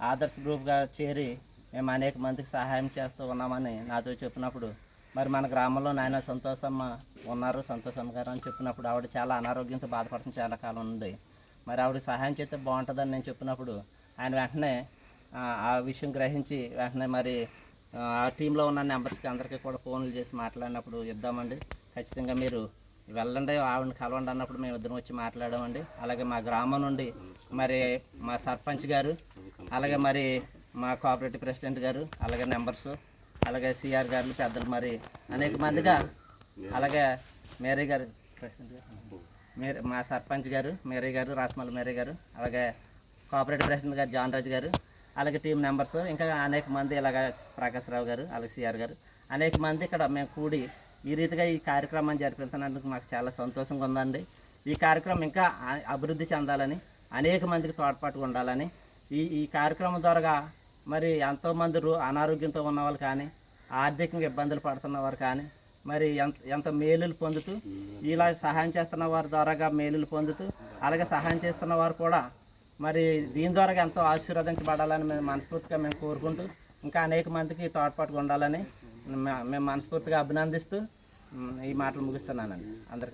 ఆదర్శ్ గ్రూప్గా చేరి మేము అనేక మందికి సహాయం చేస్తూ ఉన్నామని నాతో చెప్పినప్పుడు మరి మన గ్రామంలో నాయన సంతోషమ్మ ఉన్నారు సంతోషమ్మ గారు అని చెప్పినప్పుడు ఆవిడ చాలా అనారోగ్యంతో బాధపడుతున్న చాలా కాలం ఉంది. మరి ఆవిడ సహాయం చేస్తే బాగుంటుందని నేను చెప్పినప్పుడు ఆయన వెంటనే ఆ, విషయం గ్రహించి వెంటనే మరి ఆ, టీంలో ఉన్న నెంబర్స్కి అందరికీ కూడా ఫోన్లు చేసి మాట్లాడినప్పుడు ఇద్దామండి. ఖచ్చితంగా మీరు వెళ్ళండి ఆవిడని కలవండి అన్నప్పుడు మేము ఇద్దరం వచ్చి మాట్లాడామండి. అలాగే మా గ్రామం నుండి మరి మా సర్పంచ్ గారు అలాగే మరి మా కోఆపరేటివ్ ప్రెసిడెంట్ గారు అలాగే నెంబర్స్ అలాగే సిఆర్ గారు పెద్దలు మరి అనేక మందిగా అలాగే మేరీ గారు ప్రెసిడెంట్ గారు మేరీ మా సర్పంచ్ గారు మేరీ గారు రాస్మల్ మేరీ గారు అలాగే కోఆపరేటివ్ ప్రెసిడెంట్ గారు జాన్ రాజు గారు అలాగే టీం మెంబర్స్ ఇంకా అనేక మంది ఇలాగ ప్రకాశ్ రావు గారు అలాగే సిఆర్ గారు అనేక మంది ఇక్కడ మేము కూడి ఈ రీతిగా ఈ కార్యక్రమాన్ని జరిపిస్తున్నందుకు మాకు చాలా సంతోషంగా ఉందండి. ఈ కార్యక్రమం ఇంకా అభివృద్ధి చెందాలని అనేక మందికి తోడ్పాటుగా ఉండాలని ఈ ఈ కార్యక్రమం ద్వారా మరి ఎంతోమంది రో అనారోగ్యంతో ఉన్నవాళ్ళు కానీ ఆర్థికంగా ఇబ్బందులు పడుతున్న వారు కానీ మరి ఎంత ఎంత మేలులు పొందుతూ ఇలా సహాయం చేస్తున్న వారి ద్వారాగా మేలులు పొందుతూ అలాగే సహాయం చేస్తున్న వారు కూడా మరి దీని ద్వారా ఎంతో ఆశీర్వదించబడాలని మేము మనస్ఫూర్తిగా మేము కోరుకుంటూ ఇంకా అనేక మందికి తోడ్పాటుగా ఉండాలని మేము మనస్ఫూర్తిగా అభినందిస్తూ ఈ మాటలు ముగిస్తున్నానండి. అందరికీ